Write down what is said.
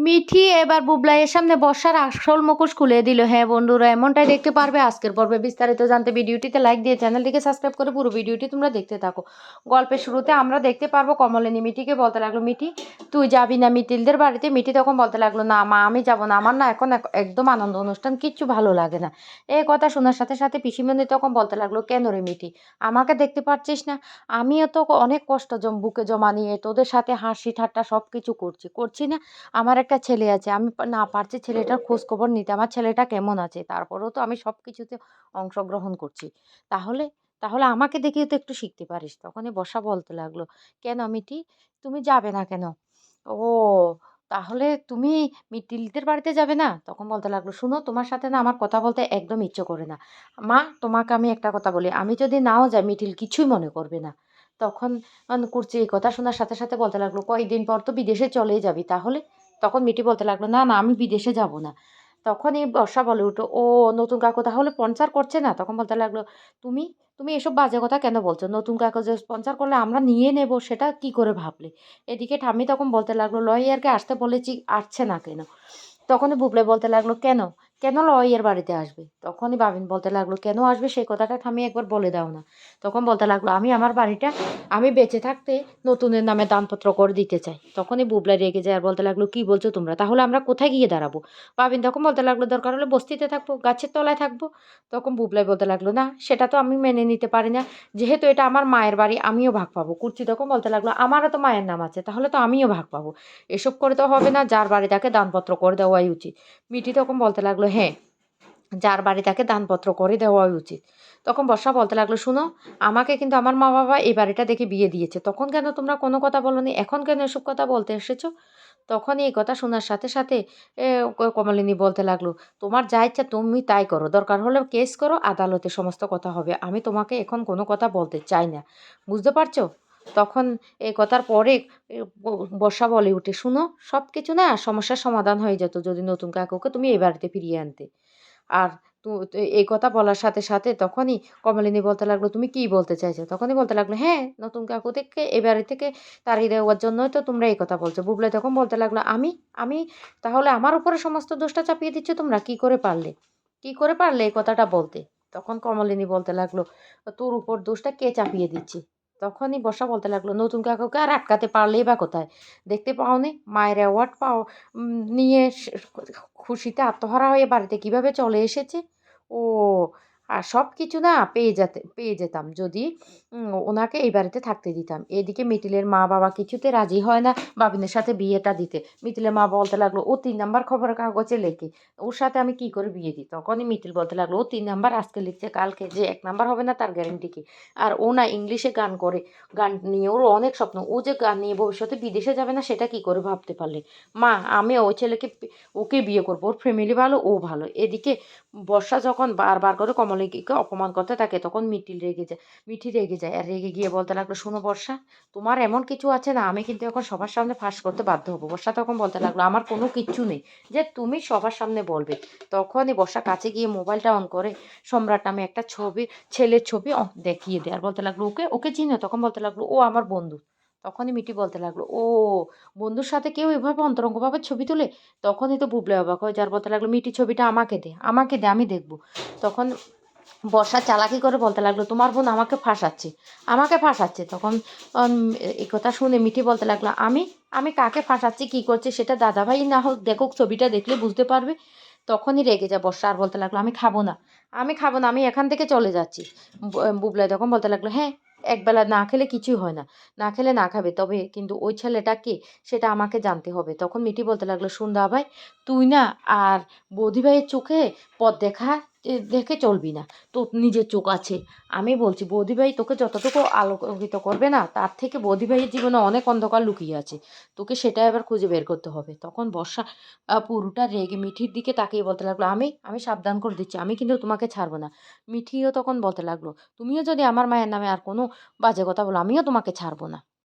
মিঠি এবার বুবলাইয়ের সামনে বর্ষার আসল মুখোশ খুলে দিল। হ্যাঁ বন্ধুরা, এমনটাই দেখতে পারবে আজকের পর্বে। বিস্তারিত জানতে ভিডিওটিতে লাইক দিয়ে চ্যানেলটিকে সাবস্ক্রাইব করে পুরো ভিডিওটি তোমরা দেখতে থাকো। গল্পের শুরুতে আমরা দেখতে পারব কমলিনী মিঠিকে বলতে লাগল, মিঠি, তুই যাবি না মিটিলদের বাড়িতে? মিঠি তখন বলতে লাগল, না মা, আমি যাব না। আমার না এখন এক- একদম আনন্দ অনুষ্ঠান, কিচ্ছু ভালো লাগে না। এই কথা শোনার সাথে সাথে পিসিমণি তখন বলতে লাগল, কেন রে মিঠি, আমাকে দেখতে পাচ্ছিস না? আমিও তো অনেক কষ্ট জম, বুকে জমা নিয়ে তোদের সাথে হাসি ঠাট্টা সব কিছু করছি। করছি না? আমার একটা ছেলে আছে। আমি না পারছি ছেলেটার খোঁজ খবর নিতে। আমার ছেলেটা কেমন আছে? তারপরেও তো আমি সব কিছুতে অংশগ্রহণ করছি। তাহলে তাহলে আমাকে দেখিয়ে তো একটু শিখতে পারিস। তখনই বসা বলতে লাগল, কেন মিটি তুমি যাবে না কেন? ও, তাহলে তুমি মিটিলদের বাড়িতে যাবে না? তখন বলতে লাগল, শুনো, তোমার সাথে না আমার কথা বলতে একদম ইচ্ছে করে না। মা, তোমাকে আমি একটা কথা বলি। আমি যদি নাও যাই, মিটিল কিছুই মনে করবে না। তখন করছি এই কথা শোনার সাথে সাথে বলতে লাগল কয়েকদিন পর তো বিদেশে চলেই যাবি। তাহলে তখন মিটি বলতে লাগল, না না, আমি বিদেশে যাব না। তখন এই বর্ষা বলে উঠো ও, নতুন কাকু, তাহলে স্পন্সার করছে না? তখন বলতে লাগল, তুমি তুমি এসব বাজে কথা কেন বলছো? নতুন কাকু যে স্পন্সার করলে আমরা নিয়ে নেব, সেটা কি করে ভাবলে? এদিকে ঠাম্মি তখন বলতে লাগল, লয়ারকে আসতে বলেছি, আসছে না কেন? তখনই বুবলে বলতে লাগল, কেন? কেন লয়ের বাড়িতে আসবে? তখনই বাবিন বলতে লাগল, কেন আসবে? সেই কথাটা ঠামি একবার বলে দাও না। তখন বলতে লাগল, আমি আমার বাড়িটা, আমি বেঁচে থাকতে নতুনের নামে দানপত্র করে দিতে চাই। তখনই বুবলা রেগে যায় আর বলতে লাগল, কি বলছো তোমরা? তাহলে আমরা কোথায় গিয়ে দাঁড়াবো? বাবিন তখন বলতে লাগল, দরকার হলে বস্তিতে থাকব, গাছের তলায় থাকব। তখন বুবলাই বলতে লাগল, না, সেটা তো আমি মেনে নিতে পারি না। যেহেতু এটা আমার মায়ের বাড়ি, আমিও ভাগ পাবো। কুর্চি তখন বলতে লাগল, আমারও তো মায়ের নাম আছে, তাহলে তো আমিও ভাগ পাবো। এসব করে তো হবে না, যার বাড়ি তাকে দানপত্র করে দেওয়াই উচিত। মিটি তখন বলতে লাগল হ্যাঁ যার বাড়ি তাকে দানপত্র করে দেওয়াই উচিত। তখন বর্ষা বলতে লাগল, শুনো, আমাকে কিন্তু আমার মা বাবা এই বাড়িটা দেখে বিয়ে দিয়েছে। তখন কেন তোমরা কোনো কথা বলনি? এখন কেন এসব কথা বলতে এসেছ? তখন এই কথা শোনার সাথে সাথে কমলিনী বলতে লাগল, তোমার যা ইচ্ছা তুমি তাই করো। দরকার হলে কেস করো, আদালতে সমস্ত কথা হবে। আমি তোমাকে এখন কোনো কথা বলতে চাই না। বুঝতে পারছ? তখন এই কথার পরে এ, বর্ষা বলে উঠে শুনো সব কিছু না সমস্যার সমাধান হয়ে যেত যদি নতুন কাকুকে তুমি এই বাড়িতে ফিরিয়ে আনতে। আর এই কথা বলার সাথে সাথে তখনই কমলিনী বলতে লাগল তুমি কি বলতে চাইছো? তখনই বলতে লাগল হ্যাঁ নতুন কাকু থেকে এই বাড়ি থেকে তাড়িয়ে দেওয়ার জন্যই তো তোমরা এই কথা বলছো। বুবলে তখন বলতে লাগল আমি আমি তাহলে আমার উপরে সমস্ত দোষটা চাপিয়ে দিচ্ছ তোমরা কি করে পারলে? কি করে পারলে এই কথাটা বলতে? তখন কমলিনী বলতে লাগল তোর উপর দোষটা কে চাপিয়ে দিচ্ছে? তখনই বর্ষা বলতে লাগল, নতুন কাকুকে আর আটকাতে পারলেই বা কোথায়? দেখতে পাওনি? মায়ের অ্যাওয়ার্ড পাও নিয়ে খুশিতে আত্মহারা হয়ে বাড়িতে কীভাবে চলে এসেছে? ও আর সব কিছু না পেয়ে যেতে, পেয়ে যেতাম। যদি ওনাকে এই বাড়িতে থাকতে দিতাম। এদিকে মিটিলের মা বাবা কিছুতে রাজি হয় না বাবিনের সাথে বিয়েটা দিতে। মিটিলের মা বলতে লাগল, ও তিন নাম্বার খবরের কাগজে লেখে। ওর সাথে আমি কি করে বিয়ে দিই? তখনই মিটিল বলতে লাগল, ও তিন নাম্বার আজকে লিখছে, কালকে যে এক নাম্বার হবে না তার গ্যারেন্টি কি? আর ও না ইংলিশে গান করে। গান নিয়ে ওর অনেক স্বপ্ন। ও যে গান নিয়ে ভবিষ্যতে বিদেশে যাবে না সেটা কি করে ভাবতে পারলে? মা, আমি ওই ছেলেকে ওকে বিয়ে করব। ওর ফ্যামিলি ভালো, ও ভালো। এদিকে বর্ষা যখন বারবার করে কমলিকে অপমান করতে থাকে, তখন মিটিল রেগে যায়, মিঠি রেগে যায়। আর রেগে গিয়ে বলতে লাগল, শোনো বর্ষা, তোমার এমন কিছু আছে না, আমি কিন্তু এখন সবার সামনে ফাঁস করতে বাধ্য হব। বর্ষা তখন বলতে লাগল, আমার কোনো কিচ্ছু নেই, যে তুমি সবার সামনে বলবে। তখনই বর্ষা কাছে গিয়ে মোবাইলটা অন করে, সম্রাট নামে একটা ছবি, ছেলের ছবি দেখিয়ে দেয়। আর বলতে লাগল, ওকে ওকে চিনো? তখন বলতে লাগল, ও আমার বন্ধু। তখনই মিটি বলতে লাগল, ও, বন্ধুর সাথে কেউ এভাবে অন্তরঙ্গভাবে ছবি তোলে? তখনই তো বুবলে অবাক হয় যার বলতে লাগল মিটি ছবিটা আমাকে দে আমাকে দে, আমি দেখব। তখন বর্ষা চালাকি করে বলতে লাগল, তোমার বোন আমাকে ফাঁসাচ্ছে। আমাকে ফাঁসাচ্ছে? তখন এই কথা শুনে মিঠি বলতে লাগল, আমি আমি কাকে ফাঁসাচ্ছি, কি করছে সেটা দাদাভাই না হোক দেখুক, ছবিটা দেখলে বুঝতে পারবে। তখনই রেগে যায় বর্ষা আর বলতে লাগল, আমি খাব না, আমি খাব না, আমি এখান থেকে চলে যাচ্ছি। বুবলাই তখন বলতে লাগল হ্যাঁ একবেলা না খেলে কিছুই হয় না না খেলে না খাবে, তবে কিন্তু ওই ছেলেটা কে সেটা আমাকে জানতে হবে। তখন মিটি বলতে লাগল সুন্দা ভাই তুই না আর বৌদি ভাইয়ের চোখে পথ দেখা দেখে চলবি না। তো নিজের চোখ আছে। আমি বলছি, বৌদি ভাই তোকে যতটুকু আলোকিত করবে না, তার থেকে বৌদি ভাইয়ের জীবনে অনেক অন্ধকার লুকিয়ে আছে। তোকে সেটা এবার খুঁজে বের করতে হবে। তখন বর্ষা পুরোটা রেগে মিঠির দিকে তাকিয়ে বলতে লাগল, আমি আমি সাবধান করে দিচ্ছি, আমি কিন্তু তোমাকে ছাড়বো না। মিঠিও তখন বলতে লাগল, তুমিও যদি আমার মায়ের নামে আর কোনো বাজে কথা বলো, আমিও তোমাকে ছাড়বো না।